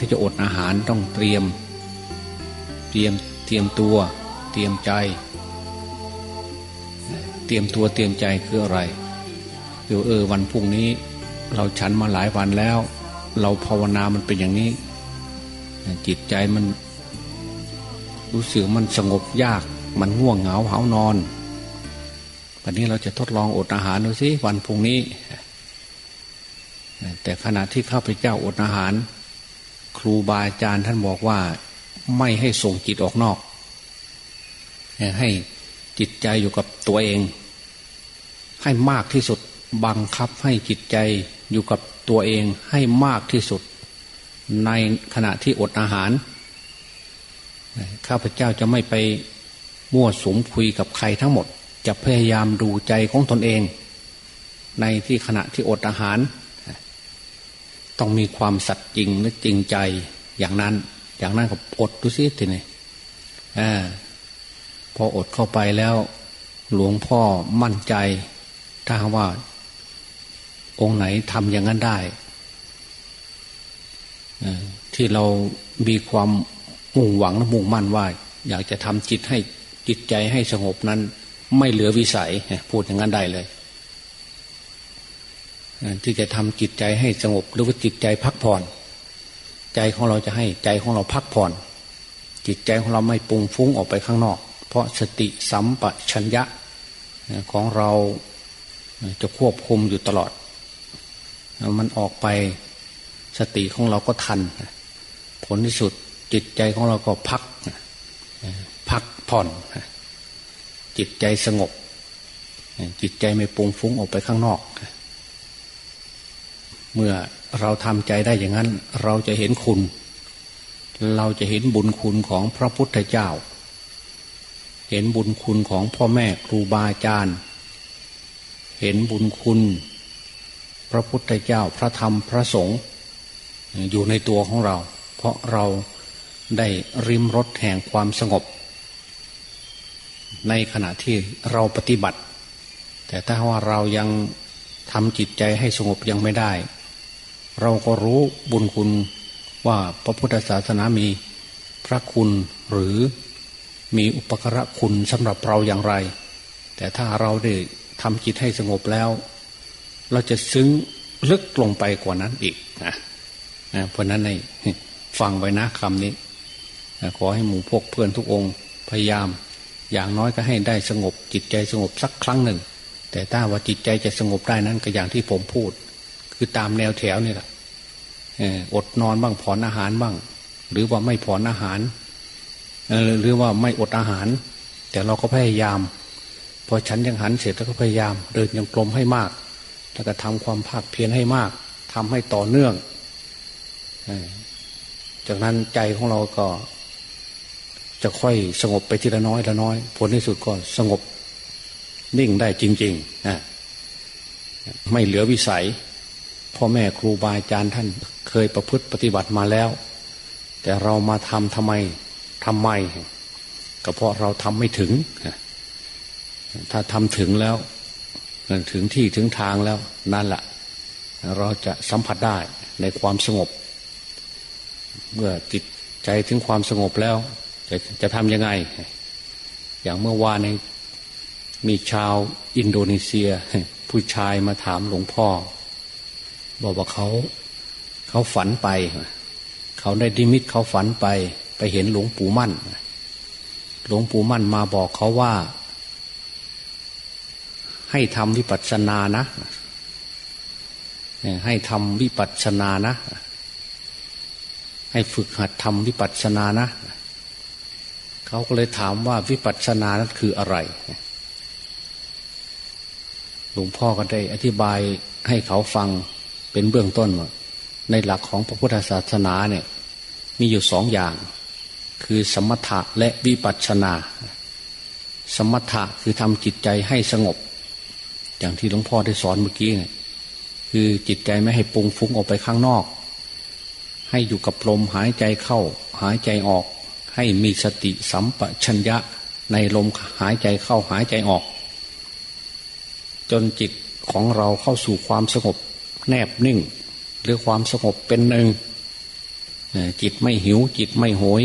ที่จะอดอาหารต้องเตรียม เตรียมเตรียมตัว เตรียมใจ เตรียมตัวเตรียมใจคืออะไรคือเออวันพรุ่งนี้ เราฉันมาหลายวันแล้ว เราภาวนามันเป็นอย่างนี้ จิตใจมัน รู้สึกมันสงบยาก มันง่วงเหงาเหานอนวันนี้เราจะทดลองอดอาหารดูสิวันพรุ่งนี้ แต่ขณะที่ข้าพเจ้าอดอาหาร ครูบาอาจารย์ท่านบอกว่าไม่ให้ส่งจิตออกนอก ให้จิตใจอยู่กับตัวเอง ให้มากที่สุดบังคับให้จิตใจอยู่กับตัวเองให้มากที่สุด ในขณะที่อดอาหาร ข้าพเจ้าจะไม่ไปมั่วสุมคุยกับใครทั้งหมด จะพยายามดูใจของตนเอง ในที่ขณะที่อดอาหาร ต้องมีความสัตย์จริงและจริงใจอย่างนั้น อย่างนั้นก็อดดูสิทีนี้อพออดเข้าไปแล้ว หลวงพ่อมั่นใจ ถ้าว่า องค์ไหนทำอย่างนั้นได้ที่เรามีความมุ่งหวังและมุ่งมั่นว่า อยากจะทำจิตให้จิตใจให้สงบนั้น ไม่เหลือวิสัยพูดอย่างนั้นได้เลย ที่จะทำจิตใจให้สงบหรือว่าจิตใจพักผ่อน ใจของเราจะให้ใจของเราพักผ่อน จิตใจของเราไม่ปุงฟุ้งออกไปข้างนอก เพราะสติสัมปชัญญะของเราจะควบคุมอยู่ตลอด มันออกไปสติของเราก็ทัน ผลที่สุดจิตใจของเราก็พัก พักผ่อน จิตใจสงบ จิตใจไม่ปุงฟุ้งออกไปข้างนอก เมื่อเราทำใจได้อย่างนั้น เราจะเห็นคุณ เราจะเห็นบุญคุณของพระพุทธเจ้า เห็นบุญคุณของพ่อแม่ครูบาอาจารย์ เห็นบุญคุณ พระพุทธเจ้าพระธรรมพระสงฆ์อยู่ในตัวของเรา เพราะเราได้ริมรถแห่งความสงบ ในขณะที่เราปฏิบัติ แต่ถ้าว่าเรายังทำจิตใจให้สงบยังไม่ได้ เราก็รู้บุญคุณว่าพระพุทธศาสนามีพระคุณหรือมีอุปกระคุณสำหรับเราอย่างไร แต่ถ้าเราได้ทำจิตให้สงบแล้ว เราจะซึ้งลึกลงไปกว่านั้นอีกนะเพราะนั้นในฟังไว้นะคำนี้ขอให้หมู่พวกเพื่อนทุกองค์พยายาม อย่างน้อยก็ให้ได้สงบ จิตใจสงบสักครั้งหนึ่ง แต่ถ้าว่าจิตใจจะสงบได้นั้นก็อย่างที่ผมพูด คือตามแนวแถวนี่แหละ อดนอนบ้างผ่อนอาหารบ้าง หรือว่าไม่ผ่อนอาหารหรือว่าไม่อดอาหาร แต่เราก็พยายาม พอฉันยังหันเสร็จแล้วก็พยายาม เดินยังกลมให้มาก แล้วก็ทำความภาคเพียรให้มากทำให้ต่อเนื่องจากนั้นใจของเราก็ จะค่อยสงบไปทีละน้อยละน้อย ผลที่สุดก็สงบ นิ่งได้จริงๆนะไม่เหลือวิสัยพ่อแม่ครูบาอาจารย์ท่าน เคยประพฤติปฏิบัติมาแล้ว แต่เรามาทำทำไมทำไม ก็เพราะเราทำไม่ถึง ถ้าทำถึงแล้ว ถึงที่ถึงทางแล้ว นั่นแหละเราจะสัมผัสได้ในความสงบ เมื่อจิตใจถึงความสงบแล้ว จะจะทำยังไง อย่างเมื่อวานในมีชาวอินโดนีเซีย ผู้ชายมาถามหลวงพ่อ บอกว่าเขา เขาฝันไป เขาได้ดิมิตเขาฝันไป ไปเห็นหลวงปู่มั่น หลวงปู่มั่นมาบอกเขาว่า ให้ทำวิปัสสนานะ ให้ทำวิปัสสนานะ ให้ฝึกหัดทำวิปัสสนานะ เขาก็เลยถามว่าวิปัสสนานั้นคืออะไรหลวงพ่อก็ได้อธิบายให้เขาฟังเป็นเบื้องต้นว่า ในหลักของพระพุทธศาสนาเนี่ยมีอยู่สองอย่าง คือสมถะและวิปัสสนา สมถะคือทำจิตใจให้สงบ อย่างที่หลวงพ่อได้สอนเมื่อกี้เนี่ยคือจิตใจไม่ให้ปุงฟุ้งออกไปข้างนอก ให้อยู่กับลมหายใจเข้า หายใจออก ให้มีสติสัมปชัญญะในลมหายใจเข้าหายใจออก จนจิตของเราเข้าสู่ความสงบแนบนิ่ง หรือความสงบเป็นหนึ่งจิตไม่หิว จิตไม่โหย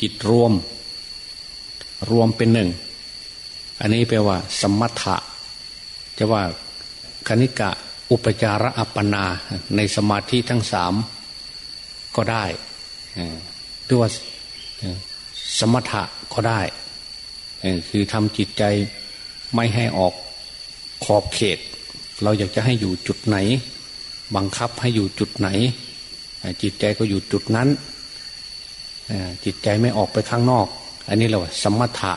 จิตรวม รวมเป็นหนึ่ง อันนี้แปลว่า สมถะ จะว่าคณิกะอุปจาระอัปปนาในสมาธิทั้งสามก็ได้หรือว่าสมถะก็ได้ คือทำจิตใจไม่ให้ออกขอบเขต เราอยากจะให้อยู่จุดไหน บังคับให้อยู่จุดไหน จิตใจก็อยู่จุดนั้น จิตใจไม่ออกไปข้างนอก อันนี้เราสมถะ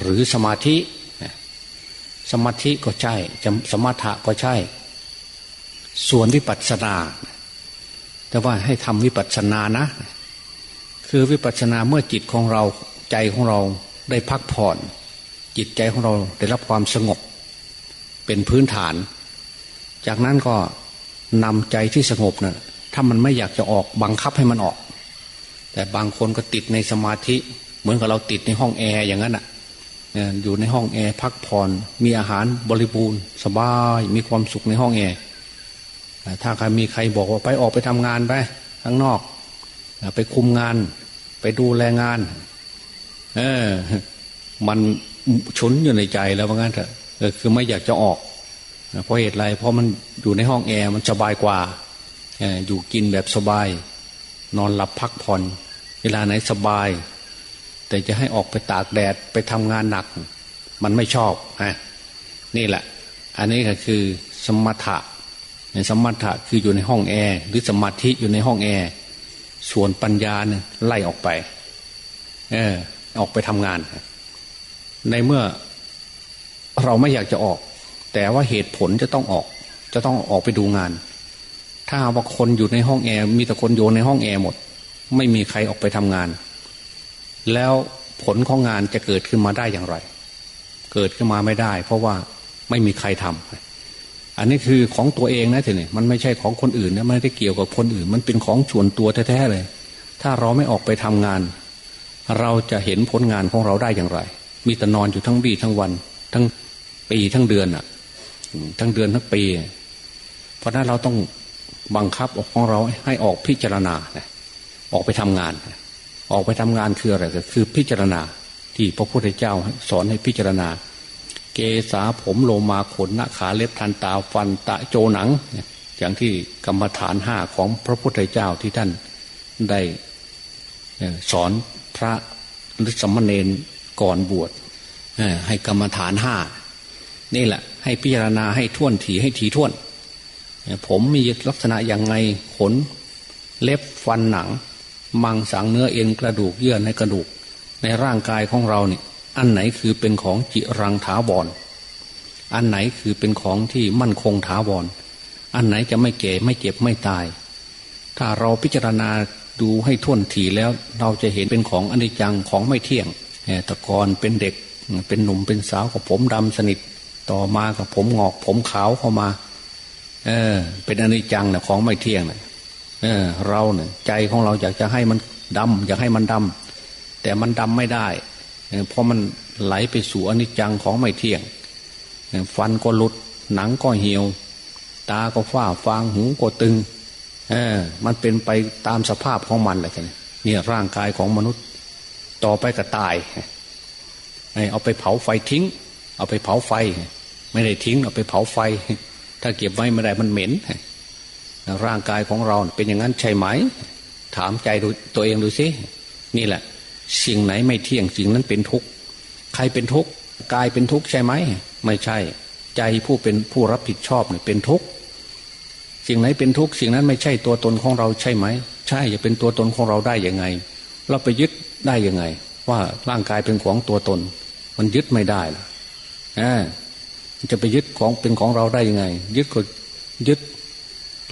หรือสมาธิ สมาธิก็ใช่ สมถะก็ใช่ ส่วนวิปัสสนา แต่ว่าให้ทำวิปัสสนานะ คือวิปัสสนาเมื่อจิตของเราใจของเราได้พักผ่อน จิตใจของเราได้รับความสงบ เป็นพื้นฐาน จากนั้นก็ นำใจที่สงบนะ่ะถ้ามันไม่อยากจะออกบังคับให้มันออก แต่บางคนก็ติดในสมาธิ เหมือนกับเราติดในห้องแอร์อย่างนั้นอะอยู่ในห้องแอร์พักผ่อนมีอาหารบริบูรณ์สบายมีความสุขในห้องแอร์ถ้าใครมีใครบอกว่าไปออกไปทำงานไปข้างนอก ไปคุมงาน ไปดูแลงาน เออ มันฉุนอยู่ในใจแล้วว่างั้นเถอะคือไม่อยากจะออก เพราะเหตุไรเพราะมันอยู่ในห้องแอร์มันสบายกว่าอยู่กินแบบสบาย นอนหลับพักผ่อน เวลาไหนสบาย แต่จะให้ออกไปตากแดดไปทำงานหนัก มันไม่ชอบฮะนี่แหละ อันนี้ก็คือสมถะสมถะคืออยู่ในห้องแอร์หรือสมาธิอยู่ในห้องแอร์ส่วนปัญญาเนี่ยไล่ออกไป เออ ออกไปทำงาน ในเมื่อเราไม่อยากจะออก แต่ว่าเหตุผลจะต้องออก จะต้องออกไปดูงาน ถ้าว่าคนอยู่ในห้องแอร์มีแต่คนโยนในห้องแอร์หมด ไม่มีใครออกไปทำงาน แล้วผลของงานจะเกิดขึ้นมาได้อย่างไร เกิดขึ้นมาไม่ได้ เพราะว่าไม่มีใครทำอันนี้คือของตัวเองนะทีนี้มันไม่ใช่ของคนอื่นนะไม่ได้เกี่ยวกับคนอื่น มันเป็นของส่วนตัวแท้ๆเลย ถ้าเราไม่ออกไปทำงาน เราจะเห็นผลงานของเราได้อย่างไร มีแต่นอนอยู่ทั้งวีทั้งวัน ทั้งปีทั้งเดือนอะ ทั้งเดือนทั้งปี เพราะนั้นเราต้องบังคับของเราให้ออกพิจารณาออกไปทำงาน ออกไปทำงานคืออะไรก็คือพิจารณาที่พระพุทธเจ้าสอนให้พิจารณา เกษาผมโลมาขนหน้าขาเล็บทันตาฟันตะโจหนัง อย่างที่กรรมฐานห้าของพระพุทธเจ้าที่ท่านได้สอนพระหรือสมณเณรก่อนบวชให้กรรมฐานห้านี่แหละ ให้พิจารณาให้ท่วนถีให้ถีท่วน ผมมีลักษณะอย่างไงขน เล็บฟันหนัง มังสังเนื้อเอ็นกระดูกเยื่อในกระดูก ในร่างกายของเราเนี่ยอันไหนคือเป็นของจิรังถาวรออันไหนคือเป็นของที่มั่นคงถาวรออันไหนจะไม่เก่ไม่เจ็บไม่ตาย ถ้าเราพิจารณาดูให้ท่วนถีแล้ว เราจะเห็นเป็นของอนิจจังของไม่เที่ยงแต่ก่อนเป็นเด็กเป็นหนุ่มเป็นสาวกับผมดำสนิท ต่อมากับผมงอก ผมขาวเข้ามา เออ เป็นอนิจจังนะของไม่เที่ยงนะเออ เราเนี่ยใจของเราอยากจะให้มันดำอยากให้มันดำแต่มันดำไม่ได้เพราะมันไหลไปสู่อนิจจังของไม่เที่ยงฟันก็หลุด หนังก็เหี่ยว ตาก็ฝ้าฟางหูก็ตึง เออ มันเป็นไปตามสภาพของมันแหละกันเนี่ยร่างกายของมนุษย์ ต่อไปก็ตาย เอาไปเผาไฟทิ้ง เอาไปเผาไฟ ไม่ได้ทิ้งเอาไปเผาไฟ ถ้าเก็บไว้ไม่ได้มันเหม็น ร่างกายของเราเป็นอย่างนั้นใช่ไหม ถามใจตัวเองดูสินี่แหละ สิ่งไหนไม่เที่ยงสิ่งนั้นเป็นทุกข์ใครเป็นทุกข์กายเป็นทุกข์ใช่ไหม ไม่ใช่ ใจผู้เป็นผู้รับผิดชอบเนี่ยเป็นทุกข์สิ่งไหนเป็นทุกข์สิ่งนั้นไม่ใช่ตัวตนของเราใช่ไหม ใช่จะเป็นตัวตนของเราได้ยังไง เราไปยึดได้ยังไง ว่าร่างกายเป็นของตัวตน มันยึดไม่ได้อ่า จะไปยึดของเป็นของเราได้ยังไง ยึดก็ยึด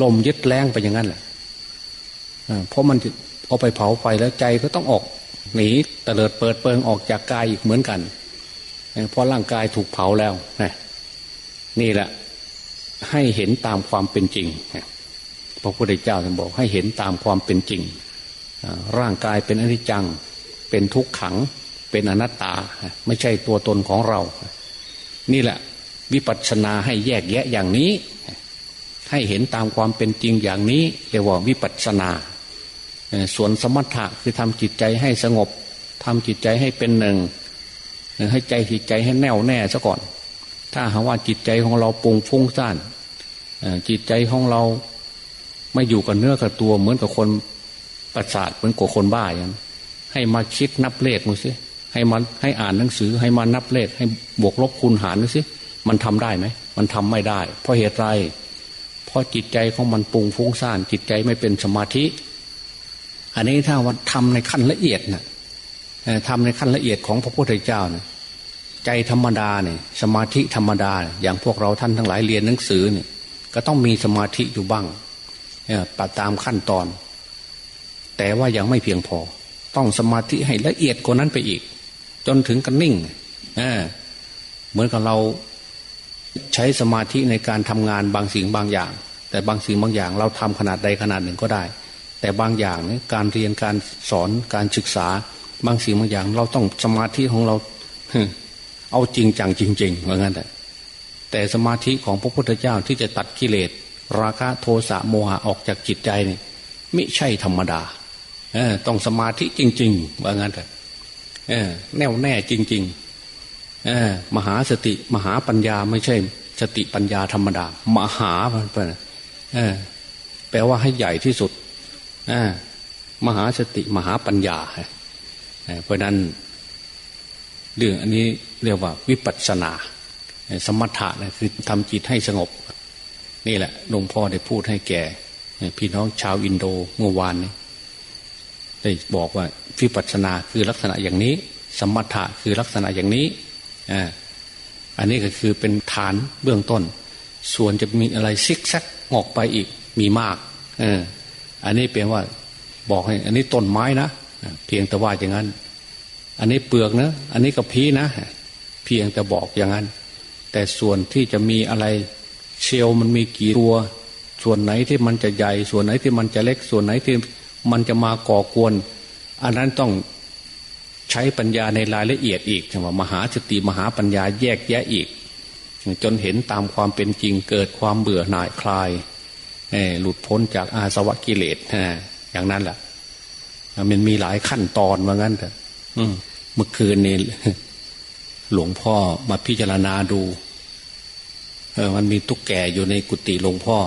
ลมยึดแรงไปอย่างนั้นแหละเพราะมันเอาไปเผาไฟแล้วใจก็ต้องออกหนีตเลิดเปิดเปิงออกจากกายอีกเหมือนกันเพราะร่างกายถูกเผาแล้วนะนี่แหละ ให้เห็นตามความเป็นจริงพระพุทธเจ้าท่านบอก ให้เห็นตามความเป็นจริงร่างกายเป็นอนิจจัง เป็นทุกขัง เป็นอนัตตา ไม่ใช่ตัวตนของเรา นี่แหละ วิปัสสนาให้แยกแยะอย่างนี้ ให้เห็นตามความเป็นจริงอย่างนี้เรียกว่าวิปัสสนา ส่วนสมถะคือทำจิตใจให้สงบทำจิตใจให้เป็นหนึ่งให้ใจจิตใจให้แน่วแน่ซะก่อน ถ้าหาว่าจิตใจของเราปุงฟุ้งซ่านจิตใจของเราไม่อยู่กับเนื้อกับตัวเหมือนกับคนประสาทเหมือนกับคนบ้าอย่างให้มาคิดนับเลขดูสิให้มันให้อ่านหนังสือ ให้มานับเลขให้บวกลบคูณหารดูสิ มันทำได้ไหมมันทำไม่ได้ เพราะเหตุไร เพราะจิตใจของมันปุงฟุ้งซ่านจิตใจไม่เป็นสมาธิ อันนี้ถ้าว่าทำในขั้นละเอียดนะทำในขั้นละเอียดของพระพุทธเจ้าเนี่ยใจธรรมดาเนี่ยสมาธิธรรมดา อย่างพวกเราท่านทั้งหลายเรียนหนังสือเนี่ยก็ต้องมีสมาธิอยู่บ้างปตามขั้นตอน แต่ว่ายังไม่เพียงพอ ต้องสมาธิให้ละเอียดกว่านั้นไปอีก จนถึงกันนิ่งเหมือนกับเรา ใช้สมาธิในการทำงานบางสิ่งบางอย่าง แต่บางสิ่งบางอย่างเราทำขนาดใดขนาดหนึ่งก็ได้ แต่บางอย่างเนี่ยการเรียนการสอนการศึกษา บางสิ่งบางอย่าง เราต้องสมาธิของเราเอาจริงจังจริงๆเหมือนกันแต่แต่สมาธิของพระพุทธเจ้าที่จะตัดกิเลส ราคะโทสะโมหะออกจากจิตใจนี่ไม่ใช่ธรรมดาต้องสมาธิจริงๆว่างั้นแต่แน่วแน่จริง ๆ มหาสติมหาปัญญาไม่ใช่ สติปัญญาธรรมดา มหาเพื่อนแปลว่าให้ใหญ่ที่สุดมหาสติมหาปัญญาเพราะนั้นเรื่องอันนี้เรียกว่าวิปัสสนา สมถะนะคือทำจิตให้สงบ นี่แหละหลวงพ่อได้พูดให้แก่ พี่น้องชาวอินโดเมื่อวานนี้ได้บอกว่าวิปัสสนาคือลักษณะอย่างนี้ สมถะคือลักษณะอย่างนี้ อันนี้ก็คือเป็นฐานเบื้องต้น ส่วนจะมีอะไรซิกแซกออกไปอีกมีมากเอออันนี้เป็นว่าบอกให้ อันนี้ต้นไม้นะเพียงแต่ว่าอย่างนั้น อันนี้เปลือกนะ อันนี้ก็พีนะ เพียงแต่บอกอย่างนั้น แต่ส่วนที่จะมีอะไรเชลมันมีกี่ตัว ส่วนไหนที่มันจะใหญ่ ส่วนไหนที่มันจะเล็ก ส่วนไหนที่มันจะมาก่อกวน อันนั้นต้อง ใช้ปัญญาในรายละเอียดอีกว่ามหาสติมหาปัญญาแยกแยะอีก จนเห็นตามความเป็นจริงเกิดความเบื่อหน่ายคลายหลุดพ้นจากอาสวะกิเลสอย่างนั้นแหละมันมีหลายขั้นตอนว่างั้นแต่เมื่อคืนนี้หลวงพ่อมาพิจารณาดูเออมันมีตุ๊กแกอยู่ในกุฏิหลวงพ่อ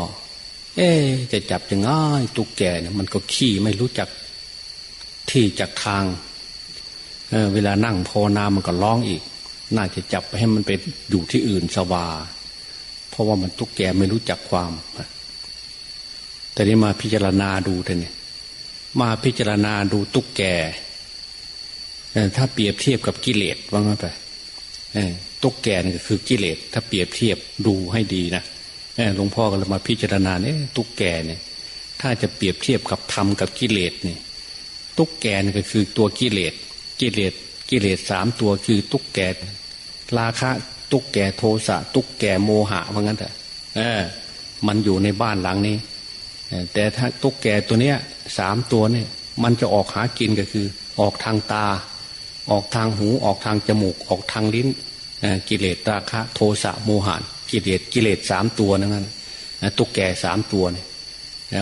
เอ๊จะจับยังง่ายตุ๊กแกเนี่ยมันก็ขี้ไม่รู้จักที่จากทาง เวลานั่งพอนามันก็ร้องอีก น่าจะจับไปให้มันไปอยู่ที่อื่นสว่าเพราะว่ามันตุกแกไม่รู้จักความ แต่นี้มาพิจารณาดูท่านเนี่ยมาพิจารณาดูตุกแกถ้าเปรียบเทียบกับกิเลสว่างั้นไปตุกแกนี่ก็คือกิเลส ถ้าเปรียบเทียบดูให้ดีนะหลวงพ่อก็เลยมาพิจารณาเนี่ยตุกแกเนี่ยถ้าจะเปรียบเทียบกับธรรมกับกิเลสเนี่ยตุกแกนี่ก็คือตัวกิเลส กิเลสกิเลสสามตัวคือตุกแกราคะตุกแกโทสะตุกแกโมหะว่างั้นเถอะมันอยู่ในบ้านหลังนี้ แต่ถ้าตุกแกตัวเนี้ยสามตัวเนี่ย มันจะออกหากินก็คือ ออกทางตา ออกทางหูออกทางจมูก ออกทางลิ้นกิเลสราคะ โทสะโมหะกิเลสกิเลสสามตัวนั่นตุกแก่สามตัวเนี่ย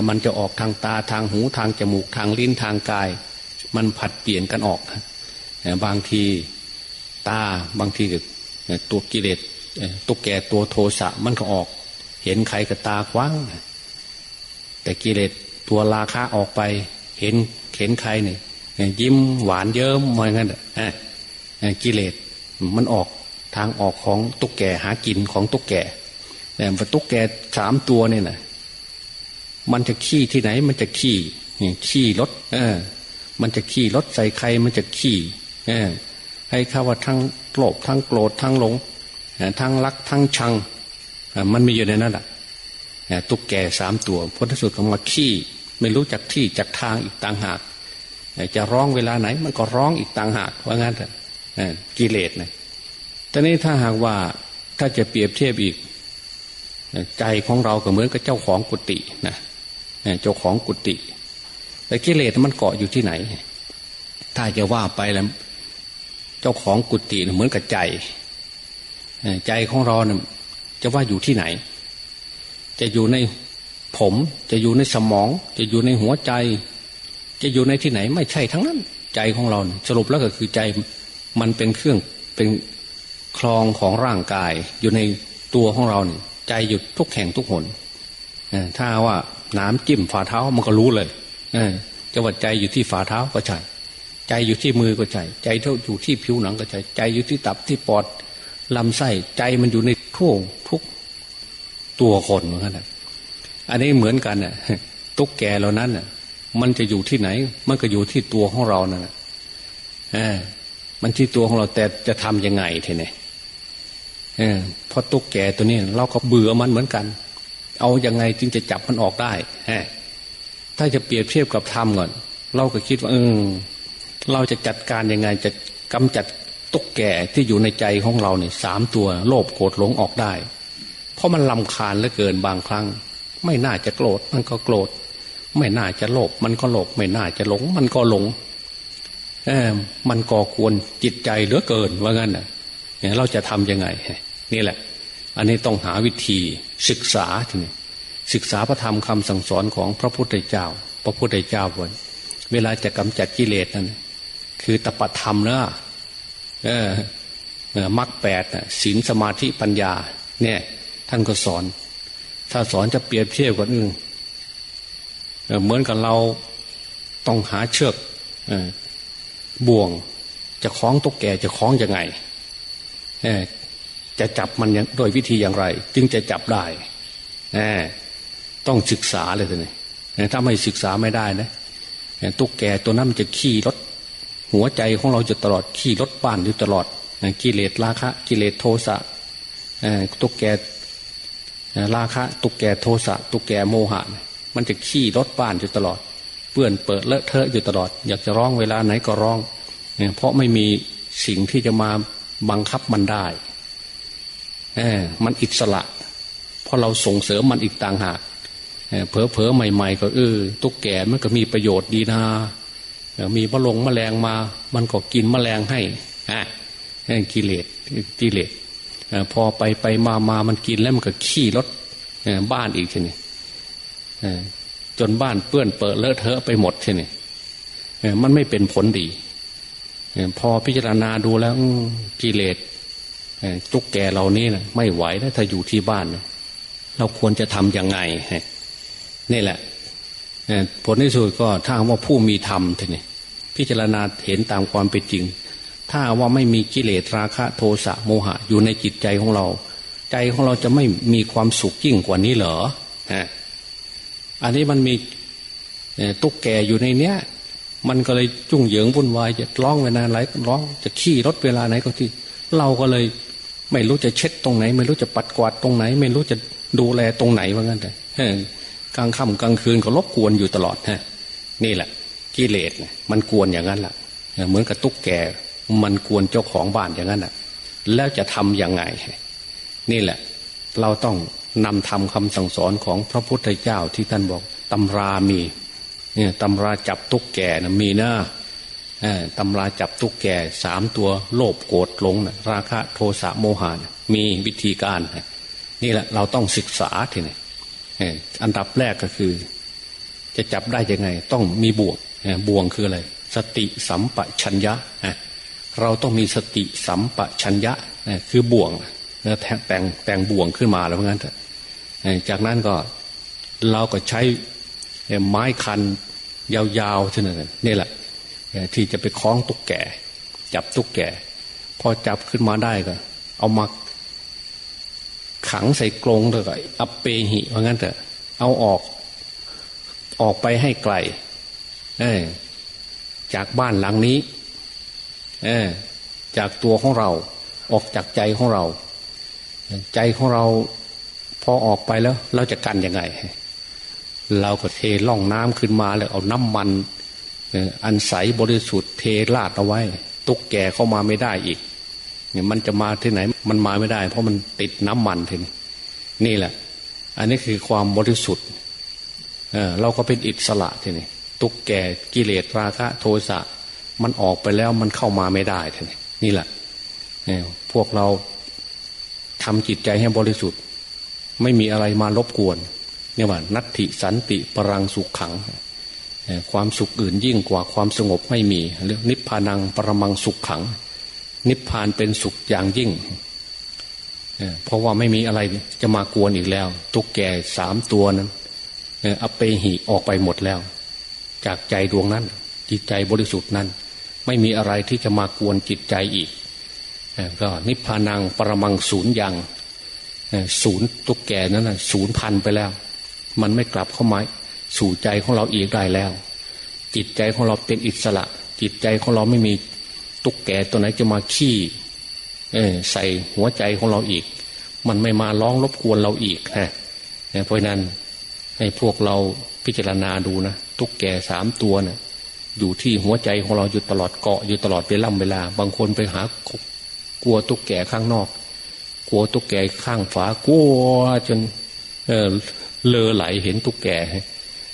มันจะออกทางตาทางหูทางจมูกทางลิ้นทางกาย มันผัดเปลี่ยนกันออก บางทีตาบางทีตัวกิเลสตุกแก่ตัวโทสะมันก็ออก เห็นใครกับตาคว้าง แต่กิเลสตัวราคะออกไป เห็นเห็นใครเนี่ยยิ้มหวานเยิ้มมางั้นกิเลสมันออกทางออกของตุกแกหากินของตุกแกแต่ตุกแกสามตัวเนี่ยนะมันจะขี้ที่ไหน มันจะขี้ขี้รถเออ มันจะขี้รถใส่ใคร มันจะขี้ ให้ข้าว่าทั้งโกรธทั้งโกรธทั้งหลงทั้งรักทั้งชัง มันมีอยู่ในนั้นแหละตุ๊กแกสามตัวพุทธสุดของมาขี้ ไม่รู้จักที่จักทางอีกต่างหากจะร้องเวลาไหน มันก็ร้องอีกต่างหากว่างั้นกิเลสนะตอนนี้ถ้าหากว่าถ้าจะเปรียบเทียบอีก ใจของเราก็เหมือนกับเจ้าของกุฏินะเจ้าของกุฏิแต่กิเลสมันเกาะอยู่ที่ไหน ถ้าจะว่าไปแล้ว จ้าของกุฏิเหมือนกับใจ ใจของเราเนี่ยจะว่าอยู่ที่ไหน จะอยู่ในผมจะอยู่ในสมอง จะอยู่ในหัวใจ จะอยู่ในที่ไหน ไม่ใช่ทั้งนั้น ใจของเราสรุปแล้วก็คือใจมันเป็นเครื่องเป็นคลองของร่างกาย อยู่ในตัวของเราเนี่ยใจอยู่ทุกแห่งทุกหนถ้าว่าน้ำจิ้มฝ่าเท้ามันก็รู้เลยจะว่าใจอยู่ที่ฝ่าเท้าก็ใช่ ใจอยู่ที่มือก็ใช่ใจเท่าอยู่ที่ผิวหนังก็ใช่ใจอยู่ที่ตับที่ปอดลำไส้ใจมันอยู่ในทั่วทุกตัวคนเหมือนกันอันนี้เหมือนกันน่ะตุ๊กแกเหล่านั้นน่ะ มันจะอยู่ที่ไหน มันก็อยู่ที่ตัวของเรานั่นแหละมันที่ตัวของเราแต่จะทํำยังไงทีนี้เออพราะตุ๊กแกตัวนี้เราก็เบื่อมันเหมือนกัน เอาอยัางไงจึงจะจับมันออกได้ฮะถ้าจะเปรียบเทียบกับธรรมก่อน เราก็คิดว่าเออ เราจะจัดการยังไงจะกำจัดตุ๊กแกที่อยู่ในใจของเราเนี่ยสามตัวโลภโกรธหลงออกได้ เพราะมันลำคาญเหลือเกินบางครั้ง ไม่น่าจะโกรธมันก็โกรธ ไม่น่าจะโลภมันก็โลภไม่น่าจะหลง มันก็หลงเออมันก่อควรจิตใจเหลือเกินว่างั้นน่ะเราจะทํำยังไง นี่แหละ อันนี้ต้องหาวิธีศึกษาทีนี้ศึกษาพระธรรมคำสั่งสอนของพระพุทธเจ้า พระพุทธเจ้าวันเวลาจะกำจัดกิเลสนั้น คือตปธรรมนะเออมรรคแปดศีลสมาธิปัญญา เนี่ย ท่านก็สอน ถ้าสอนจะเปรียบเทียบกันอึ่งเหมือนกับเราต้องหาเชือกบ่วง จะคล้องตุ๊กแกจะคล้องยังไงจะจับมันโดยวิธีอย่างไร จึงจะจับได้ต้องศึกษาเลยทีนี้ถ้าไม่ศึกษาไม่ได้นะตุ๊กแกตัวนั้นมันจะขี่รถ หัวใจของเราจะตลอดขี่รถบ้านอยู่ตลอดกิเลสราคะ กิเลสโทสะตุกแกราคะ ตุกแกโทสะตุกแกโมหะ มันจะขี่รถบ้านอยู่ตลอด เปื่อนเปิดเลอะเทอะอยู่ตลอด อยากจะร้องเวลาไหนก็ร้องเพราะไม่มีสิ่งที่จะมาบังคับมันได้มันอิสระ เพราะเราส่งเสริมมันอีกต่างหากเผลอเผลอใหม่ ๆ ก็เออตุ๊กแกมันก็มีประโยชน์ดีนะ มีมะลงมแมลงมา มันก็กินมแมลงให้อะกิเลสกิเลสพอไปไปมามามันกินแล้วมันก็ขี้รถบ้านอีกทีนี่จนบ้านเปื้อนเปิดเลอะเทอะไปหมดทีนี่มันไม่เป็นผลดี พอพิจารณาดูแล้วกิเลสตุกแกเหล่านี้นะไม่ไหวแล้วถ้าอยู่ที่บ้าน เราควรจะทำยังไงนี่แหละ ผลที่สุดก็ถ้าว่าผู้มีธรรมทีนี้พิจารณาเห็นตามความเป็นจริง ถ้าว่าไม่มีกิเลสราคะโทสะโมหะ อยู่ในจิตใจของเรา ใจของเราจะไม่มีความสุขยิ่งกว่านี้เหรออันนี้มันมีตุ๊กแกอยู่ในเนี้ย มันก็เลยจุ่งเหยิงวุ่นวายจะร้องเวลาไหนร้องจะขี่รถเวลาไหนก็ที่ เราก็เลยไม่รู้จะเช็ดตรงไหน ไม่รู้จะปัดกวาดตรงไหน ไม่รู้จะดูแลตรงไหนว่างั้นแต่ กลางค่ำกลางคืนก็รบกวนอยู่ตลอดฮะนี่แหละกิเลสมันกวนอย่างนั้นแหละเหมือนกับตุ๊กแกมันกวนเจ้าของบ้านอย่างนั้นแหละแล้วจะทํำยังไง นี่แหละ เราต้องนำทำคำสั่งสอนของพระพุทธเจ้าที่ท่านบอกตำรามีเนี่ยตำราจับตุ๊กแกนะมีนะตำราจับตุ๊กแกสามตัวโลภโกรธหลงนะราคะโทสะโมหะนะมีวิธีการ นี่แหละเราต้องศึกษาทีนี้ อันดับแรกก็คือ จะจับได้ยังไง ต้องมีบ่วงบ่วงคืออะไร สติสัมปชัญญะเราต้องมีสติสัมปชัญญะคือบ่วงแต่งแต่งบ่วงขึ้นมาแล้วงั้นจากนั้นก็เราก็ใช้ไม้คันยาวๆเท่านั้นนี่แหละที่จะไปคล้องตุ๊กแกจับตุ๊กแกพอจับขึ้นมาได้ก็ เอามา ขังใส่กรงแล้วก็อัปเปหิว่างั้นเถอะ เอาออก ออกไปให้ไกลเออจากบ้านหลังนี้เออจากตัวของเรา ออกจากใจของเรา ใจของเราพอออกไปแล้ว เราจะกันยังไง เราก็เทล่องน้ำขึ้นมาแล้วเอาน้ำมันอันใสบริสุทธิ์เทราดเอาไว้ ตุ๊กแกเข้ามาไม่ได้อีก เนี่ยมันจะมาที่ไหน มันมาไม่ได้ เพราะมันติดน้ำมันทีนี้นี่แหละ อันนี้คือความบริสุทธิ์เเราก็เป็นอิสระทีนี้ตุกแกกิเลสราคะ โทสะมันออกไปแล้วมันเข้ามาไม่ได้ทีนี้นี่แหละพวกเราทำจิตใจให้บริสุทธิ์ ไม่มีอะไรมารบกวน เนี่ยว่านัตถิสันติปรังสุขขังความสุขอื่นยิ่งกว่าความสงบไม่มีเรื่องนิพพานังปรมังสุขขัง นิพพานเป็นสุขอย่างยิ่งเพราะว่าไม่มีอะไรจะมากวนอีกแล้วตุกแก่สามตัวนั้นอเปหิออกไปหมดแล้ว จากใจดวงนั้น จิตใจบริสุทธิ์นั้น ไม่มีอะไรที่จะมากวนจิตใจอีกก็นิพพานังปรมังศูนย์ยังศูนย์ตุกแก่นั้นศูนย์พันไปแล้ว มันไม่กลับเข้ามาสู่ใจของเราอีกได้แล้ว จิตใจของเราเป็นอิสระ จิตใจของเราไม่มี ตุกแกตัวไหนจะมาขี้ใส่หัวใจของเราอีก มันไม่มาร้องรบกวนเราอีกฮะเพราะนั้นให้พวกเราพิจารณาดูนะตุกแกสามตัวนะ่ะอยู่ที่หัวใจของเราอยู่ตลอดเกาะอยู่ตลอดเวลาเวลา บางคนไปหากลัวตุกแกข้างนอก กลัวตุกแกข้างฝากลัวจนเออเลอไหลเห็นตุกแก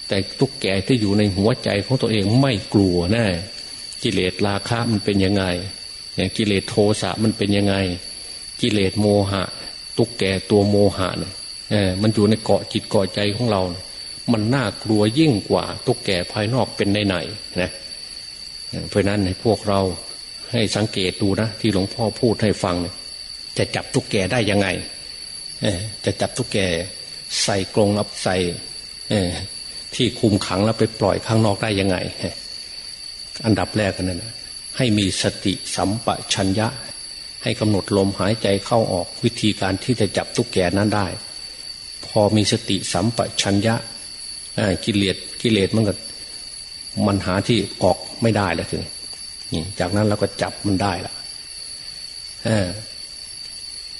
แต่ตุกแกที่อยู่ในหัวใจของตัวเองไม่กลัวแน่ กิเลสราคะมันเป็นยังไงอย่างกิเลสโทสะมันเป็นยังไง กิเลสโมหะ ตุกแก่ตัวโมหะเนี่ยมันอยู่ในเกาะจิตเกาะใจของเรา มันน่ากลัวยิ่งกว่าตุกแก่ภายนอกเป็นในไหนนะเพราะนั้นในพวกเราให้สังเกตดูนะที่หลวงพ่อพูดให้ฟังเนี่ยจะจับตุกแก่ได้ยังไงจะจับตุกแก่ใส่กรงแล้วใส่ที่คุมขังแล้วไปปล่อยข้างนอกได้ยังไง อันดับแรกกันนั่นให้มีสติสัมปชัญญะ ให้กำหนดลมหายใจเข้าออกวิธีการที่จะจับตุ๊กแกนั้นได้ พอมีสติสัมปชัญญะกิเลสกิเลสมันก็มันหาที่ออกไม่ได้แล้วทีนี้จากนั้นเราก็จับมันได้ละ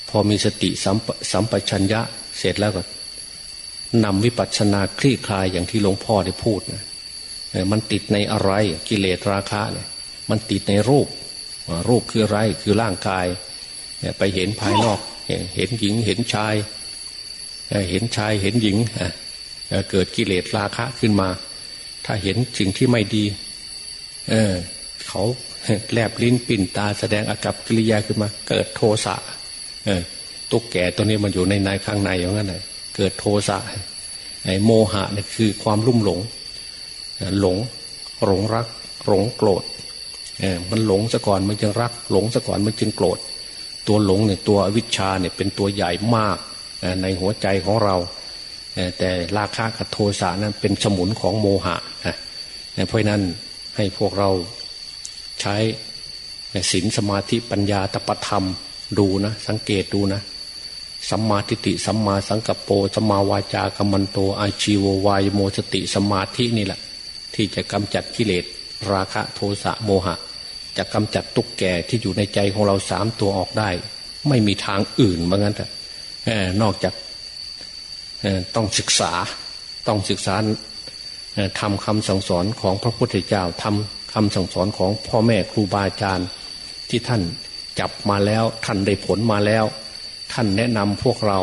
พอมีสติสัมปสัมปชัญญะ เสร็จแล้วก็นำวิปัสสนาคลี่คลายอย่างที่หลวงพ่อได้พูดนะ มันติดในอะไรกิเลสราคะเนี่ยมันติดในรูป รูปคืออะไรคือร่างกายไปเห็นภายนอกเห็นหญิงเห็นชาย เห็นชายเห็นหญิงเกิดกิเลสราคะขึ้นมา ถ้าเห็นสิ่งที่ไม่ดี เออเขาแลบลิ้นปิ่นตาแสดงอากับกิริยาขึ้นมา เกิดโทสะเออตุกแก่ตัวนี้มันอยู่ในในข้างในอย่างนั้นเลยเกิดโทสะไอ้โมหะเนี่ยคือความรุ่มหลง หลงหลงรัก หลงโกรธมันหลงซะก่อนมันจึงรัก หลงซะก่อนมันจึงโกรธ ตัวหลงเนี่ยตัวอวิชชาเนี่ยเป็นตัวใหญ่มากในหัวใจของเรา แต่ราคะกับโทสะนั้นเป็นสมุนของโมหะเพราะนั้นให้พวกเราใช้ศีลสมาธิปัญญาตปธรรมดูนะสังเกตดูนะสัมมาทิฏฐิสัมมาสังกัปโปสัมมาวาจากัมมันโตอาชีววายโมสติสมาธินี่แหละ ที่จะกำจัดกิเลสราคะโทสะโมหะ จะกำจัดตุกแก่ที่อยู่ในใจของเราสามตัวออกได้ ไม่มีทางอื่นเหมือนกันแต่นอกจากต้องศึกษาต้องศึกษาทำคำสั่งสอนของพระพุทธเจ้าทำคำสั่งสอนของพ่อแม่ครูบาอาจารย์ ที่ท่านจับมาแล้วท่านได้ผลมาแล้ว ท่านแนะนำพวกเรา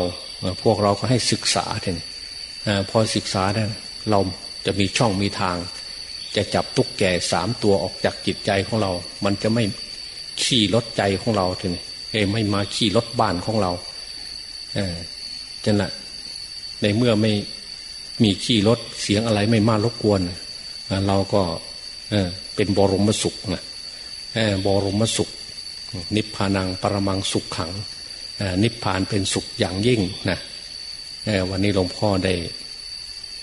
พวกเราก็ให้ศึกษาทีนี้พอศึกษาได้เราจะมีช่องมีทาง จะจับตุ๊กแก่สามตัวออกจากจิตใจของเรา มันจะไม่ขี่รถใจของเราทีนี้เอไม่มาขี่รถบ้านของเราเออจะนะในเมื่อไม่มีขี่รถเสียงอะไรไม่มารบกวน เราก็เออเป็นบรมสุขนะบรมสุข นิพพานังปรมังสุขขัง นิพพานเป็นสุขอย่างยิ่งนะวันนี้หลวงพ่อได้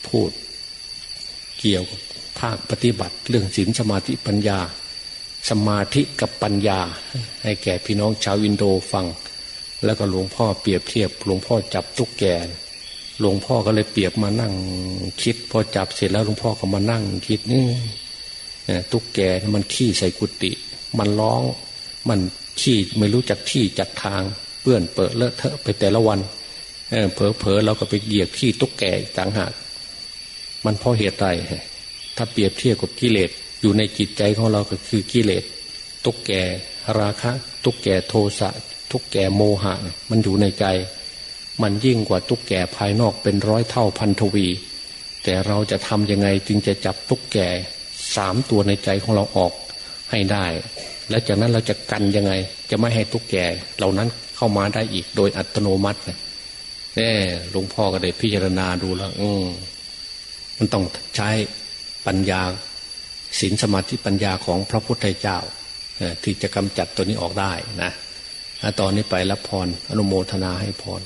พูดเกี่ยวกับ ภาคปฏิบัติ เรื่องศีลสมาธิปัญญา สมาธิกับปัญญา ให้แก่พี่น้องชาวอินโดฟัง แล้วก็หลวงพ่อเปรียบเทียบหลวงพ่อจับตุ๊กแกหลวงพ่อก็เลยเปรียบมานั่งคิด พอจับเสร็จแล้วหลวงพ่อก็มานั่งคิดนี่ตุ๊กแกมันขี้ใส่กุฏิมันร้อง มันขี้ไม่รู้จักที่จักทางเปื้อนเปิดเลอะเทอะไปแต่ละวันเผลอเผลอเราก็ไปเหยียบขี้ตุ๊กแกต่างหากมันเพราะเหตุใด ถ้าเปรียบเทียบกับกิเลสอยู่ในจิตใจของเราก็คือกิเลสตุกแกราคะ ตุกแกโทสะทุกแกโมหะ มันอยู่ในใจ มันยิ่งกว่าตุกแกภายนอกเป็นร้อยเท่าพันทวี แต่เราจะทำยังไงจึงจะจับตุกแกสามตัวในใจของเราออกให้ได้ แล้วจากนั้นเราจะกันยังไง จะไม่ให้ตุกแกเหล่านั้นเข้ามาได้อีกโดยอัตโนมัติเนี่ยหลวงพ่อก็ได้พิจารณาดูแล้ว อืมมันต้องใช้ ปัญญาศีลสมาธิปัญญาของพระพุทธเจ้าที่จะกำจัดตัวนี้ออกได้นะ ตอนนี้ไปรับพรอนุโมทนาให้พร